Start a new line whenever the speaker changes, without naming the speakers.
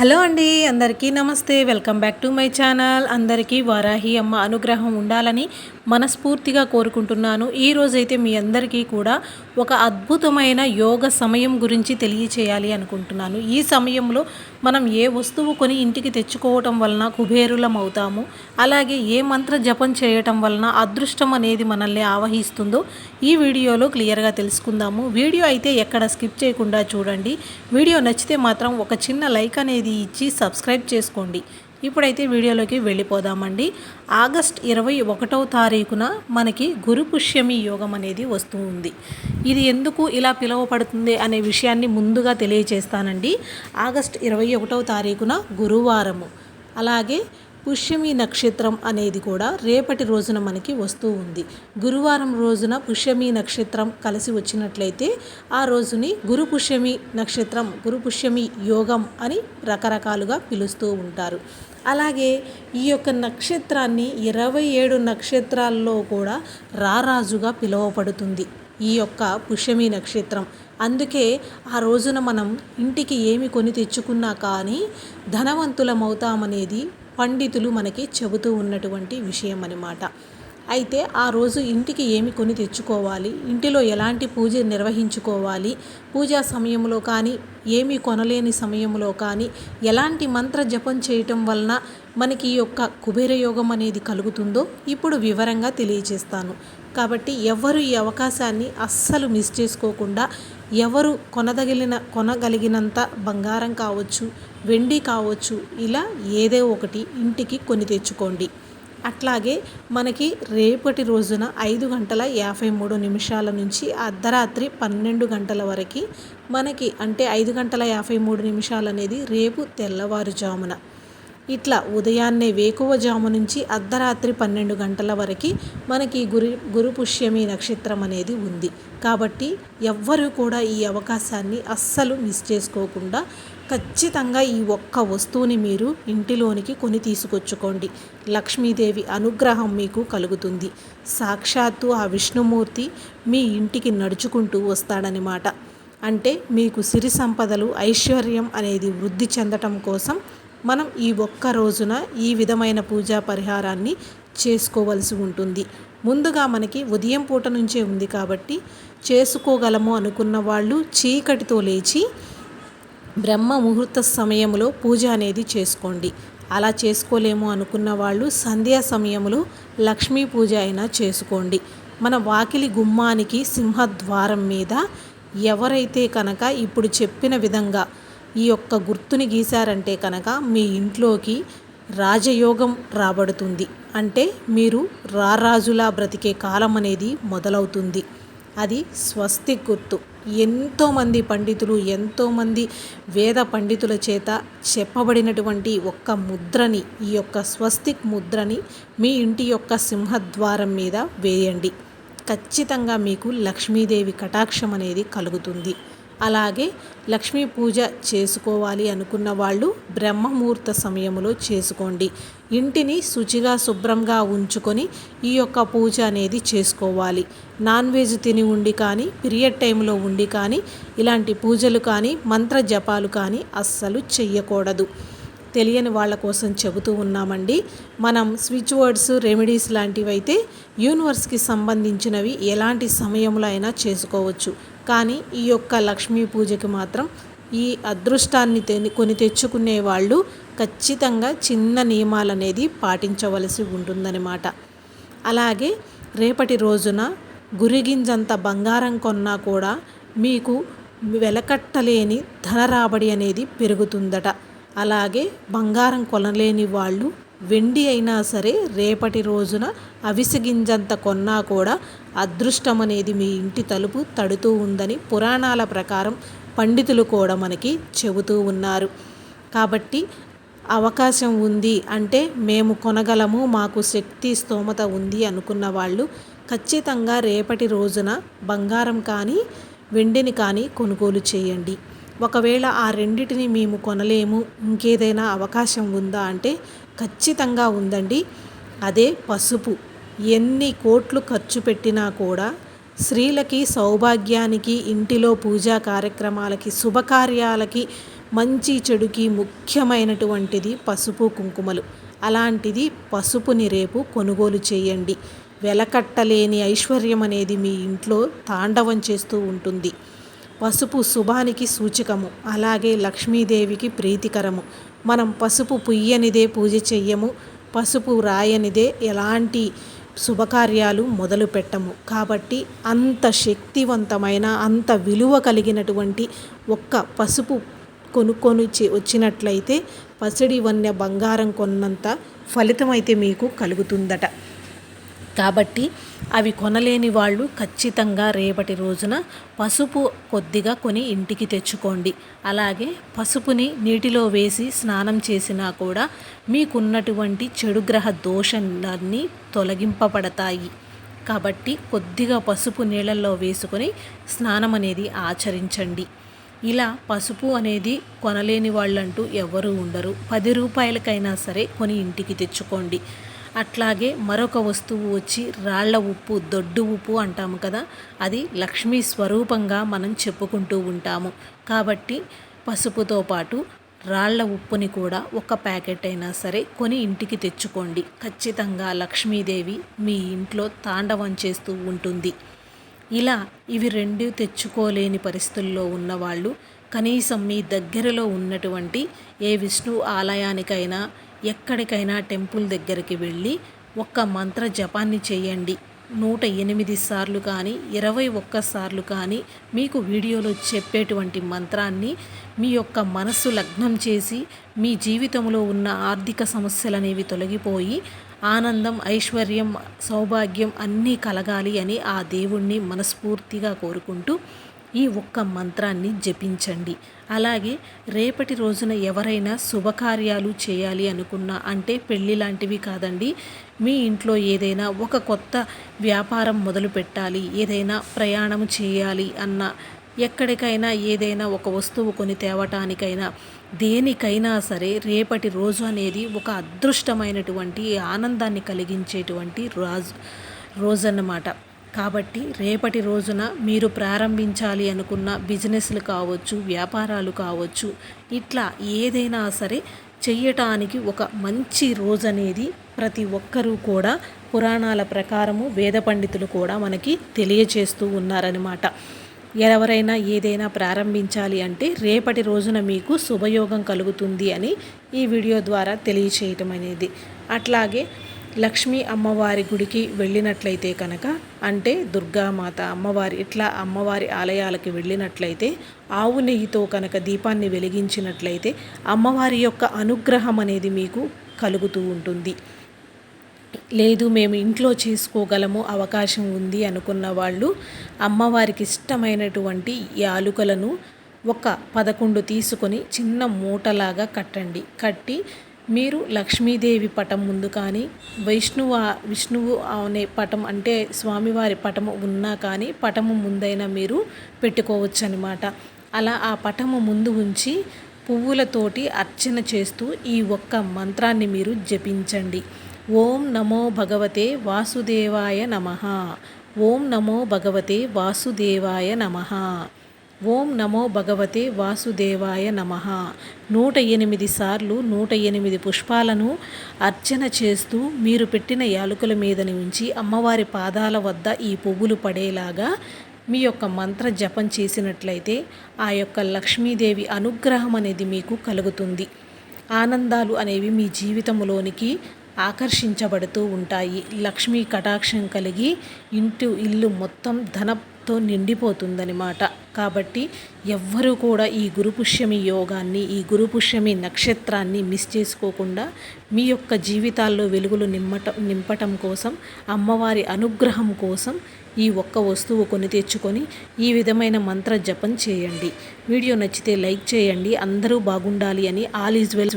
Hello అండి అందరికీ నమస్తే. Welcome back to my channel. అందరికీ వారాహి అమ్మ అనుగ్రహం ఉండాలని మనస్ఫూర్తిగా కోరుకుంటున్నాను. ఈ రోజైతే మీ అందరికీ కూడా ఒక అద్భుతమైన యోగ సమయం గురించి తెలియచేయాలి అనుకుంటున్నాను. ఈ సమయంలో మనం ఏ వస్తువు కొని ఇంటికి తెచ్చుకోవటం వలన కుబేరులం అవుతాము అలాగే ఏ మంత్ర జపం చేయటం వలన అదృష్టం అనేది మనల్ని ఆవహిస్తుందో ఈ వీడియోలో క్లియర్గా తెలుసుకుందాము. వీడియో అయితే ఎక్కడ స్కిప్ చేయకుండా చూడండి. వీడియో నచ్చితే మాత్రం ఒక చిన్న లైక్ అనేది ఇచ్చి సబ్స్క్రైబ్ చేసుకోండి. ఇప్పుడైతే వీడియోలోకి వెళ్ళిపోదామండి. ఆగస్ట్ ఇరవై ఒకటవ తారీఖున మనకి గురు పుష్యమి యోగం అనేది వస్తూ ఉంది. ఇది ఎందుకు ఇలా పిలువపడుతుంది అనే విషయాన్ని ముందుగా తెలియజేస్తానండి ఆగస్ట్ ఇరవై ఒకటవ తారీఖున గురువారము. అలాగే పుష్యమి నక్షత్రం అనేది కూడా రేపటి రోజున మనకి వస్తూ ఉంది. గురువారం రోజున పుష్యమి నక్షత్రం కలిసి వచ్చినట్లయితే ఆ రోజుని గురు పుష్యమి నక్షత్రం గురు పుష్యమి యోగం అని రకరకాలుగా పిలుస్తూ ఉంటారు. అలాగే ఈ యొక్క నక్షత్రాన్ని ఇరవై ఏడు నక్షత్రాల్లో కూడా రారాజుగా పిలువబడుతుంది ఈ యొక్క పుష్యమి నక్షత్రం. అందుకే ఆ రోజున మనం ఇంటికి ఏమి కొని తెచ్చుకున్నా కానీ ధనవంతులమవుతామనేది పండితులు మనకి చెబుతూ ఉన్నటువంటి విషయం అనమాట అయితే ఆ రోజు ఇంటికి ఏమి కొని తెచ్చుకోవాలి? ఇంటిలో ఎలాంటి పూజ నిర్వహించుకోవాలి? పూజా సమయంలో కానీ ఏమి కొనలేని సమయంలో కానీ ఎలాంటి మంత్ర జపం చేయటం వలన మనకి ఈ యొక్క కుబేరయోగం అనేది కలుగుతుందో ఇప్పుడు వివరంగా తెలియజేస్తాను. కాబట్టి ఎవరు ఈ అవకాశాన్ని అస్సలు మిస్ చేసుకోకుండా ఎవరు కొనదగిలిన కొనగలిగినంత బంగారం కావచ్చు వెండి కావచ్చు ఇలా ఏదో ఒకటి ఇంటికి కొని తెచ్చుకోండి. అట్లాగే మనకి రేపటి రోజున ఐదు గంటల యాభై మూడు నిమిషాల నుంచి అర్ధరాత్రి పన్నెండు గంటల వరకు మనకి అంటే ఐదు గంటల యాభై మూడు నిమిషాలు అనేది రేపు తెల్లవారుజామున. ఇట్లా ఉదయాన్నే వేకువజాము నుంచి అర్ధరాత్రి పన్నెండు గంటల వరకు మనకి గురు గురు పుష్యమి నక్షత్రం అనేది ఉంది. కాబట్టి ఎవ్వరూ కూడా ఈ అవకాశాన్ని అస్సలు మిస్ చేసుకోకుండా ఖచ్చితంగా ఈ ఒక్క వస్తువుని మీరు ఇంటిలోనికి కొని తీసుకొచ్చుకోండి. లక్ష్మీదేవి అనుగ్రహం మీకు కలుగుతుంది. సాక్షాత్తు ఆ విష్ణుమూర్తి మీ ఇంటికి నడుచుకుంటూ వస్తాడనమాట అంటే మీకు సిరి సంపదలు ఐశ్వర్యం అనేది వృద్ధి చెందటం కోసం మనం ఈ ఒక్క రోజున ఈ విధమైన పూజా పరిహారాన్ని చేసుకోవలసి ఉంటుంది. ముందుగా మనకి ఉదయం పూట నుంచే ఉంది కాబట్టి చేసుకోగలము అనుకున్న వాళ్ళు చీకటితో లేచి బ్రహ్మ ముహూర్త సమయంలో పూజ అనేది చేసుకోండి. అలా చేసుకోలేము అనుకున్న వాళ్ళు సంధ్యా సమయంలో లక్ష్మీ పూజ అయినా చేసుకోండి. మన వాకిలి గుమ్మానికి సింహద్వారం మీద ఎవరైతే కనుక ఇప్పుడు చెప్పిన విధంగా ఈ యొక్క గుర్తుని గీశారంటే కనుక మీ ఇంట్లోకి రాజయోగం రాబడుతుంది. అంటే మీరు రారాజులా బ్రతికే కాలం అనేది మొదలవుతుంది. అది స్వస్తి గుర్తు. ఎంతోమంది పండితులు ఎంతోమంది వేద పండితుల చేత చెప్పబడినటువంటి ఒక్క ముద్రని ఈ యొక్క స్వస్తిక్ ముద్రని మీ ఇంటి యొక్క సింహద్వారం మీద వేయండి. ఖచ్చితంగా మీకు లక్ష్మీదేవి కటాక్షం అనేది కలుగుతుంది. అలాగే లక్ష్మీ పూజ చేసుకోవాలి అనుకున్న వాళ్ళు బ్రహ్మముహూర్త సమయంలో చేసుకోండి. ఇంటిని శుచిగా శుభ్రంగా ఉంచుకొని ఈ యొక్క పూజ అనేది చేసుకోవాలి. నాన్ వెజ్ తిని ఉండి కానీ పీరియడ్ టైంలో ఉండి కానీ ఇలాంటి పూజలు కానీ మంత్ర జపాలు కానీ అస్సలు చెయ్యకూడదు. తెలియని వాళ్ళ కోసం చెబుతూ ఉన్నామండి. మనం స్విచ్ వర్డ్స్ రెమెడీస్ లాంటివి అయితే యూనివర్స్కి సంబంధించినవి ఎలాంటి సమయంలో అయినా చేసుకోవచ్చు. కానీ ఈ యొక్క లక్ష్మీ పూజకి మాత్రం ఈ అదృష్టాన్ని కొని తెచ్చుకునే వాళ్ళు ఖచ్చితంగా చిన్న నియమాలు అనేది పాటించవలసి ఉంటుందన్నమాట. అలాగే రేపటి రోజున గురిగింజంత బంగారం కొన్నా కూడా మీకు వెలకట్టలేని ధన రాబడి అనేది పెరుగుతుందట. అలాగే బంగారం కొనలేని వాళ్ళు వెండి అయినా సరే రేపటి రోజున అవిసిగింజంత కొన్నా కూడా అదృష్టం అనేది మీ ఇంటి తలుపు తడుతూ ఉందని పురాణాల ప్రకారం పండితులు కూడా మనకి చెబుతూ ఉన్నారు. కాబట్టి అవకాశం ఉంది అంటే మేము కొనగలము మాకు శక్తి స్తోమత ఉంది అనుకున్న వాళ్ళు ఖచ్చితంగా రేపటి రోజున బంగారం కానీ వెండిని కానీ కొనుగోలు చేయండి. ఒకవేళ ఆ రెండిటిని మేము కొనలేము ఇంకేదైనా అవకాశం ఉందా అంటే ఖచ్చితంగా ఉందండి. అదే పసుపు. ఎన్ని కోట్లు ఖర్చు పెట్టినా కూడా స్త్రీలకి సౌభాగ్యానికి ఇంటిలో పూజా కార్యక్రమాలకి శుభకార్యాలకి మంచి చెడుకి ముఖ్యమైనటువంటిది పసుపు కుంకుమలు. అలాంటిది పసుపుని రేపు కొనుగోలు చేయండి. వెలకట్టలేని ఐశ్వర్యం అనేది మీ ఇంట్లో తాండవం చేస్తూ ఉంటుంది. పసుపు శుభానికి సూచకము. అలాగే లక్ష్మీదేవికి ప్రీతికరము. మనం పసుపు పుయ్యనిదే పూజ చెయ్యము. పసుపు రాయనిదే ఎలాంటి శుభకార్యాలు మొదలు పెట్టము. కాబట్టి అంత శక్తివంతమైన అంత విలువ కలిగినటువంటి ఒక్క పసుపు కొనుక్కొని వచ్చినట్లయితే పసిడి వన్య బంగారం కొన్నంత ఫలితం అయితే మీకు కలుగుతుందట. కాబట్టి అవి కొనలేని వాళ్ళు ఖచ్చితంగా రేపటి రోజున పసుపు కొద్దిగా కొని ఇంటికి తెచ్చుకోండి. అలాగే పసుపుని నీటిలో వేసి స్నానం చేసినా కూడా మీకున్నటువంటి చెడు గ్రహ దోషాలన్నీ తొలగింపబడతాయి. కాబట్టి కొద్దిగా పసుపు నీళ్ళల్లో వేసుకొని స్నానం అనేది ఆచరించండి. ఇలా పసుపు అనేది కొనలేని వాళ్ళంటూ ఎవరు ఉండరు. పది రూపాయలకైనా సరే కొని ఇంటికి తెచ్చుకోండి. అట్లాగే మరొక వస్తువు వచ్చి రాళ్ళ ఉప్పు దొడ్డు ఉప్పు అంటాము కదా. అది లక్ష్మీ స్వరూపంగా మనం చెప్పుకుంటూ ఉంటాము. కాబట్టి పసుపుతో పాటు రాళ్ళ ఉప్పుని కూడా ఒక ప్యాకెట్ అయినా సరే కొని ఇంటికి తెచ్చుకోండి. ఖచ్చితంగా లక్ష్మీదేవి మీ ఇంట్లో తాండవం చేస్తూ ఉంటుంది. ఇలా ఇవి రెండు తెచ్చుకోలేని పరిస్థితుల్లో ఉన్నవాళ్ళు కనీసం మీ దగ్గరలో ఉన్నటువంటి ఏ విష్ణు ఆలయానికైనా ఎక్కడికైనా టెంపుల్ దగ్గరికి వెళ్ళి ఒక్క మంత్ర జపాన్ని చేయండి. నూట ఎనిమిది సార్లు కానీ ఇరవై ఒక్కసార్లు కానీ మీకు వీడియోలో చెప్పేటువంటి మంత్రాన్ని మీ యొక్క మనస్సు లగ్నం చేసి మీ జీవితంలో ఉన్న ఆర్థిక సమస్యలు అనేవి తొలగిపోయి ఆనందం ఐశ్వర్యం సౌభాగ్యం అన్నీ కలగాలి అని ఆ దేవుణ్ణి మనస్ఫూర్తిగా కోరుకుంటూ ఈ ఒక్క మంత్రాన్ని జపించండి. అలాగే రేపటి రోజున ఎవరైనా శుభకార్యాలు చేయాలి అనుకున్నా అంటే పెళ్ళి లాంటివి కాదండి. మీ ఇంట్లో ఏదైనా ఒక కొత్త వ్యాపారం మొదలు పెట్టాలి ఏదైనా ప్రయాణం చేయాలి అన్న ఎక్కడికైనా ఏదైనా ఒక వస్తువు కొని తేవటానికైనా దేనికైనా సరే రేపటి రోజు అనేది ఒక అదృష్టమైనటువంటి ఆనందాన్ని కలిగించేటువంటి రాజు రోజన్నమాట. కాబట్టి రేపటి రోజున మీరు ప్రారంభించాలి అనుకున్న బిజినెస్లు కావచ్చు వ్యాపారాలు కావచ్చు ఇట్లా ఏదైనా సరే చెయ్యటానికి ఒక మంచి రోజు అనేది ప్రతి ఒక్కరూ కూడా పురాణాల ప్రకారము వేద పండితులు కూడా మనకి తెలియచేస్తూ ఉన్నారనమాట ఎవరైనా ఏదైనా ప్రారంభించాలి అంటే రేపటి రోజున మీకు శుభయోగం కలుగుతుంది అని ఈ వీడియో ద్వారా తెలియచేయటం అనేది అట్లాగే లక్ష్మీ అమ్మవారి గుడికి వెళ్ళినట్లయితే కనుక అంటే దుర్గామాత అమ్మవారి ఇట్లా అమ్మవారి ఆలయాలకి వెళ్ళినట్లయితే ఆవు నెయ్యితో కనుక దీపాన్ని వెలిగించినట్లయితే అమ్మవారి యొక్క అనుగ్రహం అనేది మీకు కలుగుతూ ఉంటుంది. లేదు మేము ఇంట్లో చేసుకోగలము అవకాశం ఉంది అనుకున్న వాళ్ళు అమ్మవారికి ఇష్టమైనటువంటి యాలుకలను ఒక పదకొండు తీసుకొని చిన్న మూటలాగా కట్టండి. కట్టి మీరు లక్ష్మీదేవి పటం ముందు కానీ వైష్ణువ విష్ణువు అనే పటం అంటే స్వామివారి పటము ఉన్నా కానీ పటము ముందైనా మీరు పెట్టుకోవచ్చు అనమాట అలా ఆ పటము ముందు ఉంచి పువ్వులతోటి అర్చన చేస్తూ ఈ ఒక్క మంత్రాన్ని మీరు జపించండి. ఓం నమో భగవతే వాసుదేవాయ నమ. ఓం నమో భగవతే వాసుదేవాయ నమ. ఓం నమో భగవతే వాసుదేవాయ నమ. నూట ఎనిమిది సార్లు నూట ఎనిమిది పుష్పాలను అర్చన చేస్తూ మీరు పెట్టిన యాలుకల మీద నుంచి అమ్మవారి పాదాల వద్ద ఈ పువ్వులు పడేలాగా మీ యొక్క మంత్ర జపం చేసినట్లయితే ఆ యొక్క లక్ష్మీదేవి అనుగ్రహం అనేది మీకు కలుగుతుంది. ఆనందాలు అనేవి మీ జీవితంలోనికి ఆకర్షించబడుతూ ఉంటాయి. లక్ష్మీ కటాక్షం కలిగి ఇంటి ఇల్లు మొత్తం ధన తో నిండిపోతుందనమాట కాబట్టి ఎవ్వరూ కూడా ఈ గురుపుష్యమి యోగాన్ని ఈ గురుపుష్యమి నక్షత్రాన్ని మిస్ చేసుకోకుండా మీ యొక్క జీవితాల్లో వెలుగులు నిమ్మటం నింపటం కోసం అమ్మవారి అనుగ్రహం కోసం ఈ ఒక్క వస్తువు కొని తెచ్చుకొని ఈ విధమైన మంత్ర జపం చేయండి. వీడియో నచ్చితే లైక్ చేయండి. అందరూ బాగుండాలి అని ఆల్ ఈజ్ వెల్